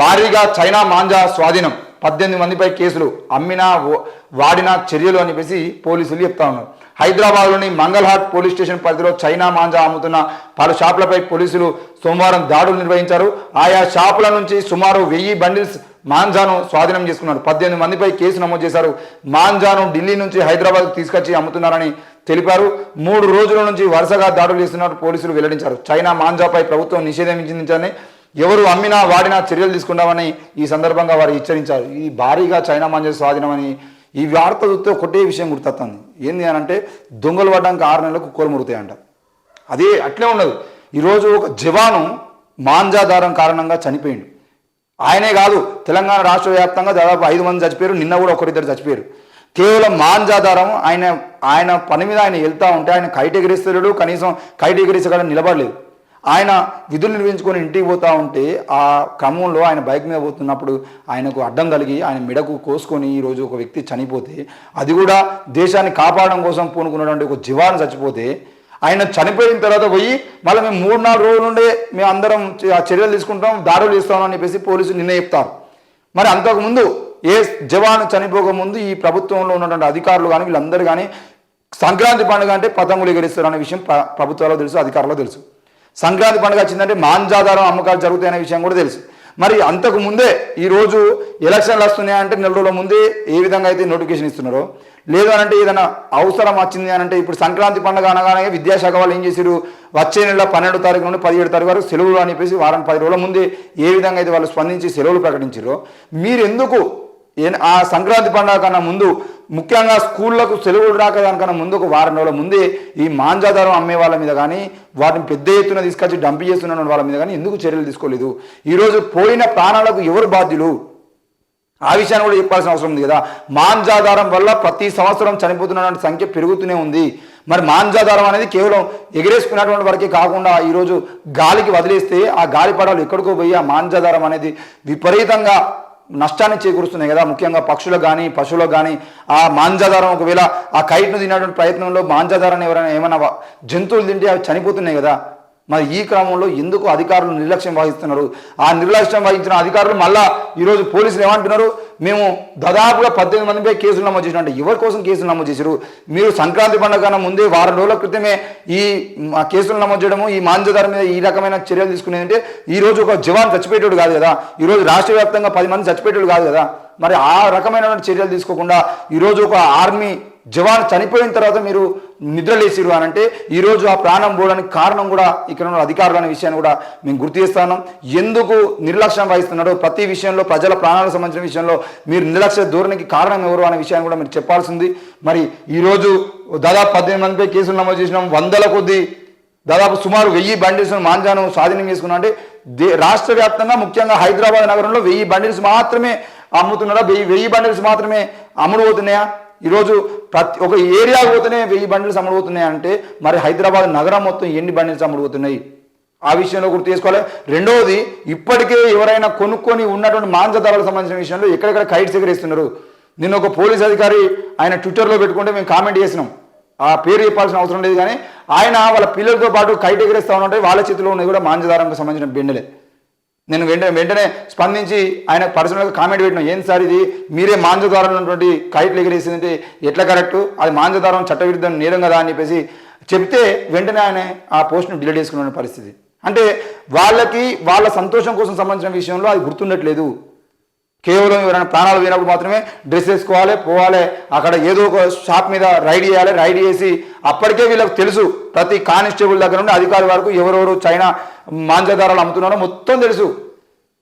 భారీగా చైనా మాంజా స్వాధీనం. పద్దెనిమిది మందిపై కేసులు అమ్మినా వాడిన చర్యలు అని చెప్పేసి పోలీసులు చెప్తా ఉన్నారు. హైదరాబాద్లోని మంగళహాట్ పోలీస్ స్టేషన్ పరిధిలో చైనా మాంజా అమ్ముతున్న పలు షాపులపై పోలీసులు సోమవారం దాడులు నిర్వహించారు. ఆయా షాపుల నుంచి సుమారు వెయ్యి బండిల్స్ మాంజాను స్వాధీనం చేసుకున్నారు. పద్దెనిమిది మందిపై కేసు నమోదు చేశారు. మాంజాను ఢిల్లీ నుంచి హైదరాబాద్ తీసుకొచ్చి అమ్ముతున్నారని తెలిపారు. మూడు రోజుల నుంచి వరుసగా దాడులు చేస్తున్నట్టు పోలీసులు వెల్లడించారు. చైనా మాంజాపై ప్రభుత్వం నిషేధం విధించిందని ఎవరు అమ్మినా వాడినా చర్యలు తీసుకుంటామని ఈ సందర్భంగా వారు హెచ్చరించారు. ఈ భారీగా చైనా మాంజా స్వాధీనమని ఈ వార్త చూస్తే ఒకటే విషయం గుర్తొస్తుంది. ఏంది అని అంటే దొంగలు పడ్డానికి ఆరు నెలలకు కుక్కలు ముడతాయంట అదే అట్లే ఉండదు ఈరోజు ఒక జవాను మాంజాధారం కారణంగా చనిపోయిండు. ఆయనే కాదు తెలంగాణ రాష్ట్ర వ్యాప్తంగా దాదాపు ఐదు మంది చచ్చిపోయారు. నిన్న కూడా ఒకరిద్దరు చచ్చిపోయారు. కేవలం మాంజాధారం ఆయన ఆయన పని మీద ఆయన వెళ్తా ఉంటే ఆయన కైట్ కనీసం కైట్ ఎగిరిస్తగల నిలబడలేదు. ఆయన విధులు నిర్వహించుకొని ఇంటికి పోతా ఉంటే ఆ క్రమంలో ఆయన బైక్ మీద పోతున్నప్పుడు ఆయనకు అడ్డం కలిగి ఆయన మెడకు కోసుకొని ఈరోజు ఒక వ్యక్తి చనిపోతే అది కూడా దేశాన్ని కాపాడడం కోసం పూనుకున్నటువంటి ఒక జీవాన్ని చచ్చిపోతే ఆయన చనిపోయిన తర్వాత పోయి మళ్ళీ మేము మూడు నాలుగు రోజుల నుండే మేము అందరం ఆ చర్యలు తీసుకుంటాం దాడులు ఇస్తాం అని చెప్పేసి పోలీసులు నిన్న చెప్తారు. మరి అంతకుముందు ఏ జవాను చనిపోకముందు ఈ ప్రభుత్వంలో ఉన్నటువంటి అధికారులు కానీ వీళ్ళందరూ కానీ సంక్రాంతి పండుగ అంటే పతంగులు ఎగరిస్తారు అనే విషయం ప్ర- ప్రభుత్వాల్లో తెలుసు అధికారులకు తెలుసు. సంక్రాంతి పండుగ వచ్చిందంటే మాంజాధారం అమ్మకాలు జరుగుతాయనే విషయం కూడా తెలుసు. మరి అంతకు ముందే ఈరోజు ఎలక్షన్లు వస్తున్నాయంటే నెల రోజుల ముందే ఏ విధంగా అయితే నోటిఫికేషన్ ఇస్తున్నారో లేదు అనంటే ఏదైనా అవసరం వచ్చింది అని అంటే ఇప్పుడు సంక్రాంతి పండుగ అనగానే విద్యాశాఖ వాళ్ళు ఏం చేశారు వచ్చే నెల పన్నెండు తారీఖు నుండి పదిహేడు తారీఖు వరకు సెలవులు అని చెప్పేసి వారం పది రోజుల ముందే ఏ విధంగా అయితే వాళ్ళు స్పందించి సెలవులు ప్రకటించారో మీరు ఎందుకు ఏ- ఆ సంక్రాంతి పండుగ కన్నా ముందు ముఖ్యంగా స్కూళ్ళకు సెలవులు రాక దానికన్నా ముందు ఒక వారం రోజుల ముందే ఈ మాంజాధారం అమ్మే వాళ్ళ మీద కానీ వాటిని పెద్ద ఎత్తున తీసుకొచ్చి డంప్ చేస్తున్న వాళ్ళ మీద కానీ ఎందుకు చర్యలు తీసుకోలేదు? ఈరోజు పోయిన ప్రాణాలకు ఎవరు బాధ్యులు? ఆ విషయాన్ని కూడా చెప్పాల్సిన అవసరం ఉంది కదా. మాంజాధారం వల్ల ప్రతి సంవత్సరం చనిపోతున్నటువంటి సంఖ్య పెరుగుతూనే ఉంది. మరి మాంజాధారం అనేది కేవలం ఎగిరేసుకున్నటువంటి వరకే కాకుండా ఈరోజు గాలికి వదిలేస్తే ఆ గాలిపడాలు ఎక్కడికో పోయి ఆ మాంజాధారం అనేది విపరీతంగా నష్టాన్ని చేకూరుస్తున్నాయి కదా. ముఖ్యంగా పక్షులకు కానీ పశువులకు కానీ ఆ మాంజాధారం ఒకవేళ ఆ కైట్ను తినేటువంటి ప్రయత్నంలో మాంజాధారాన్ని ఎవరైనా ఏమైనా జంతువులు తింటే అవి చనిపోతున్నాయి కదా. మరి ఈ క్రమంలో ఎందుకు అధికారులు నిర్లక్ష్యం వహిస్తున్నారు? ఆ నిర్లక్ష్యం వహించిన అధికారులు మళ్ళా ఈరోజు పోలీసులు ఏమంటున్నారు? మేము దాదాపుగా పద్దెనిమిది మందిపై కేసులు నమోదు చేసిన. అంటే ఎవరి కోసం కేసులు నమోదు చేశారు? మీరు సంక్రాంతి పండుగ కన్నా ముందే వారం రోజుల క్రితమే ఈ కేసులు నమోదు చేయడము ఈ మాంజదారి మీద ఈ రకమైన చర్యలు తీసుకునేది అంటే ఈ రోజు ఒక జవాన్ చచ్చిపోయేటోడు కాదు కదా? ఈరోజు రాష్ట్ర వ్యాప్తంగా పది మంది చచ్చిపోయేటోడు కాదు కదా? మరి ఆ రకమైన చర్యలు తీసుకోకుండా ఈరోజు ఒక ఆర్మీ జవాన్ చనిపోయిన తర్వాత మీరు నిద్రలేసిరు అని అంటే ఈరోజు ఆ ప్రాణం పోవడానికి కారణం కూడా ఇక్కడ ఉన్న అధికారులు అనే విషయాన్ని కూడా మేము గుర్తు చేస్తాను ఎందుకు నిర్లక్ష్యం వహిస్తున్నాడో ప్రతి విషయంలో ప్రజల ప్రాణాలకు సంబంధించిన విషయంలో మీరు నిర్లక్ష్య ధోరణికి కారణం ఎవరు అనే విషయాన్ని కూడా మీరు చెప్పాల్సింది. మరి ఈరోజు దాదాపు పద్దెనిమిది మందిపై కేసులు నమోదు చేసినాం. వందల కొద్ది దాదాపు సుమారు వెయ్యి బండిల్స్ మాంజాను స్వాధీనం చేసుకున్నా. అంటే దే రాష్ట్ర వ్యాప్తంగా ముఖ్యంగా హైదరాబాద్ నగరంలో వెయ్యి బండిల్స్ మాత్రమే అమ్ముతున్నారా? వెయ్యి వెయ్యి బండిల్స్ మాత్రమే అమ్ముడు పోతున్నాయా ఈరోజు ప్రతి ఒక ఏరియా పోతేనే వెయ్యి బండ్లు అమ్ముడు అంటే మరి హైదరాబాద్ నగరం మొత్తం ఎన్ని బండ్లు అమ్ముడు ఆ విషయంలో గుర్తు చేసుకోవాలి. రెండవది ఇప్పటికే ఎవరైనా కొనుక్కొని ఉన్నటువంటి మాంస ధరలకు సంబంధించిన విషయంలో ఎక్కడెక్కడ కైట్స్ ఎగరేస్తున్నారు నిన్న ఒక పోలీస్ అధికారి ఆయన ట్విట్టర్లో పెట్టుకుంటే మేము కామెంట్ చేసినాం. ఆ పేరు చెప్పాల్సిన అవసరం లేదు కానీ ఆయన వాళ్ళ పిల్లలతో పాటు కైట్ ఎగరేస్తా ఉంటే వాళ్ళ చేతిలో ఉన్నది కూడా మాంజదారంకు సంబంధించిన బెండలే. నేను వెంటనే వెంటనే స్పందించి ఆయన పర్సనల్గా కామెంట్ పెట్టిన ఏం సార్ ఇది? మీరే మాంజదారం ఉన్నటువంటి కైట్లు ఎగిరేసిందంటే ఎట్లా కరెక్ట్? అది మాంజదారం చట్టవిరుద్ధం నేరం కదా అని చెప్పేసి చెప్తే వెంటనే ఆయన ఆ పోస్ట్ను డిలీట్ చేసుకున్న పరిస్థితి. అంటే వాళ్ళకి వాళ్ళ సంతోషం కోసం సంబంధించిన విషయంలో అది గుర్తుండట్లేదు. కేవలం ఎవరైనా ప్రాణాలు పోయినప్పుడు మాత్రమే డ్రెస్ వేసుకోవాలి పోవాలి అక్కడ ఏదో ఒక షాప్ మీద రైడ్ చేయాలి రైడ్ చేసి అప్పటికే వీళ్ళకి తెలుసు. ప్రతి కానిస్టేబుల్ దగ్గర నుండి అధికారి వరకు ఎవరెవరు చైనా మాంజదారాలు అమ్ముతున్నారో మొత్తం తెలుసు.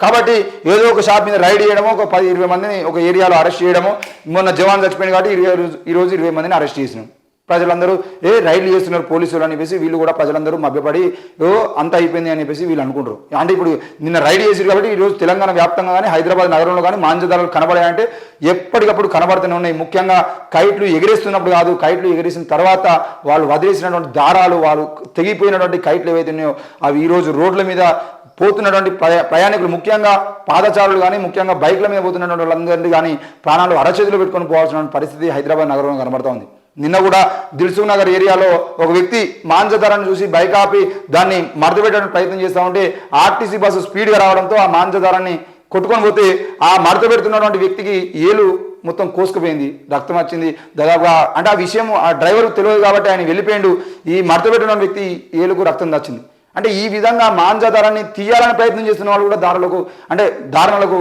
కాబట్టి ఏదో ఒక షాప్ మీద రైడ్ చేయడము ఒక పది ఇరవై మందిని ఒక ఏరియాలో అరెస్ట్ చేయడము మొన్న జవాన్ చచ్చిపోయింది కాబట్టి ఇరవై రోజు ఈ రోజు ఇరవై మందిని అరెస్ట్ చేసినాం. ప్రజలందరూ ఏ రైడ్లు చేస్తున్నారు పోలీసులు అని చెప్పేసి వీళ్ళు కూడా ప్రజలందరూ మభ్యపడి ఓ అంత అయిపోయింది అని చెప్పేసి వీళ్ళు అనుకుంటారు. అంటే ఇప్పుడు నిన్న రైడ్ చేసారు కాబట్టి ఈరోజు తెలంగాణ వ్యాప్తంగా కానీ హైదరాబాద్ నగరంలో కానీ మాంజదారులు కనబడాయంటే ఎప్పటికప్పుడు కనబడుతూనే ఉన్నాయి. ముఖ్యంగా కైట్లు ఎగిరేస్తున్నప్పుడు కాదు కైట్లు ఎగిరేసిన తర్వాత వాళ్ళు వదిలేసినటువంటి దారాలు వాళ్ళు తెగిపోయినటువంటి కైట్లు ఏవైతే ఉన్నాయో అవి ఈరోజు రోడ్ల మీద పోతున్నటువంటి ప్రయా ప్రయాణికులు ముఖ్యంగా పాదచారులు కానీ ముఖ్యంగా బైక్ల మీద పోతున్నటువంటి వాళ్ళందరినీ కానీ ప్రాణాలు అరచేతిలో పెట్టుకొని పోవాల్సిన పరిస్థితి హైదరాబాద్ నగరంలో కనబడతా ఉంది. నిన్న కూడా దిల్సుఖ్ నగర్ ఏరియాలో ఒక వ్యక్తి మాంజధరాన్ని చూసి బైక్ ఆపి దాన్ని మడతపెట్టడానికి ప్రయత్నం చేస్తూ ఉంటే ఆర్టీసీ బస్సు స్పీడ్గా రావడంతో ఆ మాంజధరాన్ని కొట్టుకొని పోతే ఆ మడత పెడుతున్నటువంటి వ్యక్తికి ఏలు మొత్తం కోసుకుపోయింది రక్తం వచ్చింది. దాదాపుగా అంటే ఆ విషయం ఆ డ్రైవర్ తెలియదు కాబట్టి ఆయన వెళ్ళిపోయిండు. ఈ మడత పెట్టిన వ్యక్తి ఏలుకు రక్తం దచ్చింది అంటే ఈ విధంగా మాంజాదారాన్ని తీయాలని ప్రయత్నం చేస్తున్న వాళ్ళు కూడా దారులకు అంటే దారుణలకు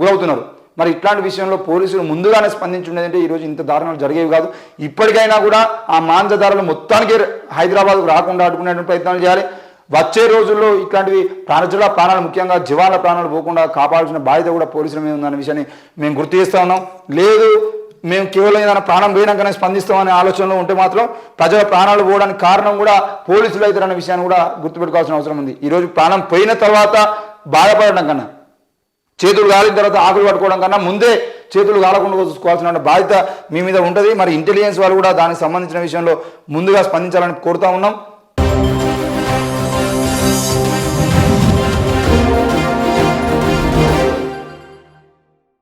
గురవుతున్నారు. మరి ఇట్లాంటి విషయంలో పోలీసులు ముందుగానే స్పందించుండేదంటే ఈరోజు ఇంత దారుణాలు జరిగేవి కాదు. ఇప్పటికైనా కూడా ఆ మాంజధారలు మొత్తానికి హైదరాబాద్కు రాకుండా అడ్డుకునే ప్రయత్నాలు చేయాలి. వచ్చే రోజుల్లో ఇట్లాంటివి ప్రాణజుల ప్రాణాలు ముఖ్యంగా జీవాల ప్రాణాలు పోకుండా కాపాడాల్సిన బాధ్యత కూడా పోలీసుల మీద ఉందనే విషయాన్ని మేము గుర్తు చేస్తా ఉన్నాం. లేదు మేము కేవలం ఏదైనా ప్రాణం పోయినాకనే స్పందిస్తామనే ఆలోచనలో ఉంటే మాత్రం ప్రజల ప్రాణాలు పోవడానికి కారణం కూడా పోలీసులు అవుతారన్న విషయాన్ని కూడా గుర్తుపెట్టుకోవాల్సిన అవసరం ఉంది. ఈరోజు ప్రాణం పోయిన తర్వాత బాధపడడం కన్నా చేతులు కాలిన తర్వాత ఆకులు పట్టుకోవడం కన్నా ముందే చేతులు కాలకుండా చూసుకోవాల్సిన బాధ్యత మీ మీద ఉంటుంది. మరి ఇంటెలిజెన్స్ వాళ్ళు కూడా దానికి సంబంధించిన విషయంలో ముందుగా స్పందించాలని కోరుతా ఉన్నాం.